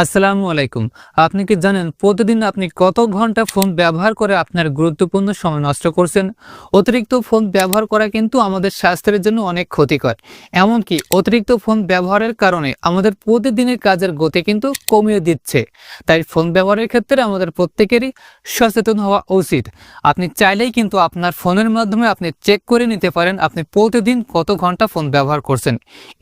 আসসালামু আলাইকুম। আপনি কি জানেন প্রতিদিন আপনি কত ঘণ্টা ফোন ব্যবহার করে আপনার গুরুত্বপূর্ণ সময় নষ্ট করছেন? অতিরিক্ত ফোন ব্যবহার করা কিন্তু আমাদের স্বাস্থ্যের জন্য অনেক ক্ষতিকর। এমনকি অতিরিক্ত ফোন ব্যবহারের কারণে আমাদের প্রতিদিনের কাজের গতি কিন্তু কমিয়ে দিচ্ছে। তাই ফোন ব্যবহারের ক্ষেত্রে আমাদের প্রত্যেকেরই সচেতন হওয়া উচিত। আপনি চাইলেই কিন্তু আপনার ফোনের মাধ্যমে আপনি চেক করে নিতে পারেন আপনি প্রতিদিন কত ঘণ্টা ফোন ব্যবহার করছেন।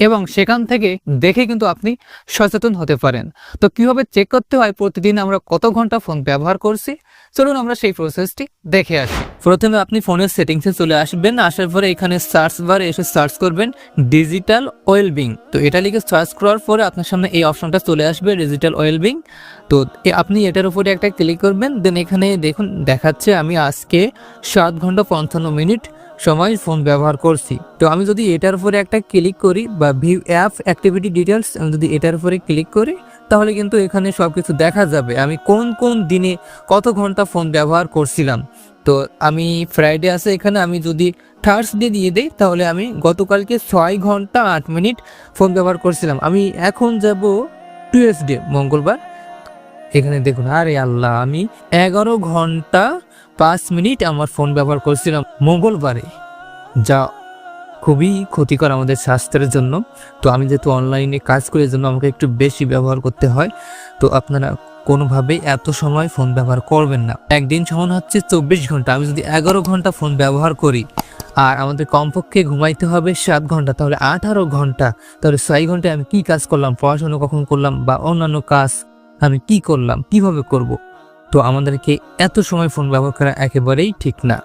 এবং সেখান থেকে দেখে কিন্তু আপনি সচেতন হতে পারেন। তো কীভাবে চেক করতে হয়? প্রতিদিন আমরা কত ঘণ্টা ফোন ব্যবহার করছি? চলুন আমরা সেই প্রসেসটি দেখে আসি। প্রথমে আপনি ফোনের সেটিংসে চলে আসবেন, আসার পরে এখানে সার্চ বারে এসে সার্চ করবেন ডিজিটাল ওয়েলবিং তো এটা লিখে সার্চ করার পরে আপনার সামনে এই অপশনটা চলে আসবে ডিজিটাল ওয়েলবিং তো আপনি এটার উপরে একটা ক্লিক করবেন দেন এখানে দেখুন, দেখাচ্ছে আমি আজকে সাত ঘণ্টা পঞ্চান্ন মিনিট সময় ফোন ব্যবহার করছি। তো আমি যদি এটার উপরে একটা ক্লিক করি বা ভিউ অ্যাপ অ্যাক্টিভিটি ডিটেলস আমি যদি এটার উপরে ক্লিক করি তাহলে কিন্তু এখানে সব কিছু দেখা যাবে। আমি কোন কোন দিনে কত ঘণ্টা ফোন ব্যবহার করছিলাম? তো আমি ফ্রাইডে আছে এখানে, আমি যদি থার্সডে দিয়ে দিই, তাহলে আমি গতকালকে ছয় ঘণ্টা আট মিনিট ফোন ব্যবহার করছিলাম। আমি এখন যাব টুয়েসডে মঙ্গলবার। এখানে দেখুন, আরে আল্লাহ, আমি এগারো ঘণ্টা পাঁচ মিনিট আমার ফোন ব্যবহার করছিলাম মঙ্গলবারে। যা খুবই ক্ষতিকর আমাদের স্বাস্থ্যের জন্য। তো আমি যেহেতু অনলাইনে কাজ করি জন্য আমাকে একটু বেশি ব্যবহার করতে হয়। তো আপনারা কোনোভাবেই এত সময় ফোন ব্যবহার করবেন না। একদিন সমান হচ্ছে চব্বিশ ঘণ্টা। আমি যদি এগারো ঘণ্টা ফোন ব্যবহার করি, আর আমাদের কমপক্ষে ঘুমাইতে হবে সাত ঘণ্টা, তাহলে আঠারো ঘণ্টা, তাহলে ছয় ঘন্টায় আমি কি কাজ করলাম, পড়াশোনা কখন করলাম, বা অন্যান্য কাজ আমি কি করলাম, কীভাবে করব? তো আমাদেরকে এত সময় ফোন ব্যবহার করা একেবারেই ঠিক না।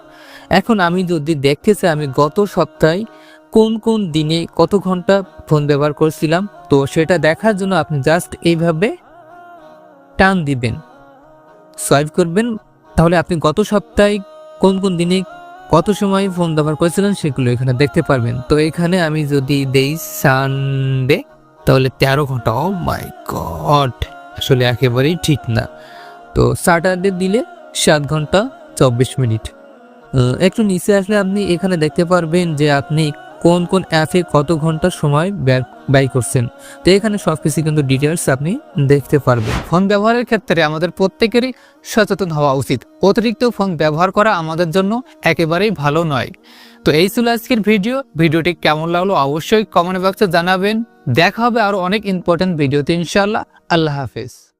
এখন আমি যদি দেখতে চাই, আমি গত সপ্তাহে কোন কোন দিনে কত ঘণ্টা ফোন ব্যবহার করছিলাম? তো সেটা দেখার জন্য আপনি জাস্ট এইভাবে টান দিবেন। সোয়াইপ করবেন। তাহলে আপনি গত সপ্তাহে কোন কোন দিনে কত সময় ফোন ব্যবহার করেছিলেন সেগুলো এখানে দেখতে পারবেন। তো এখানে আমি যদি দেই সানডে তাহলে তেরো ঘণ্টা। ও মাই গড আসলে একেবারেই ঠিক না। তো স্যাটারডে দিলে সাত ঘণ্টা চব্বিশ মিনিট। একটু নিচে আসলে আপনি এখানে দেখতে পারবেন যে আপনি কোন কোন অ্যাপে কত ঘণ্টা সময় ব্যয়- করছেন। তো এখানে সব কিছু কিন্তু ডিটেলস আপনি দেখতে পারবেন। ফোন ব্যবহারের ক্ষেত্রে আমাদের প্রত্যেকেরই সচেতন হওয়া উচিত। অতিরিক্ত ফোন ব্যবহার করা আমাদের জন্য একেবারেই ভালো নয়। তো এই ছিল আজকের ভিডিও। ভিডিওটি কেমন লাগল অবশ্যই কমেন্ট বক্সে জানাবেন। দেখা হবে আরও অনেক ইম্পর্টেন্ট ভিডিওতে ইনশাল্লাহ আল্লাহ হাফেজ।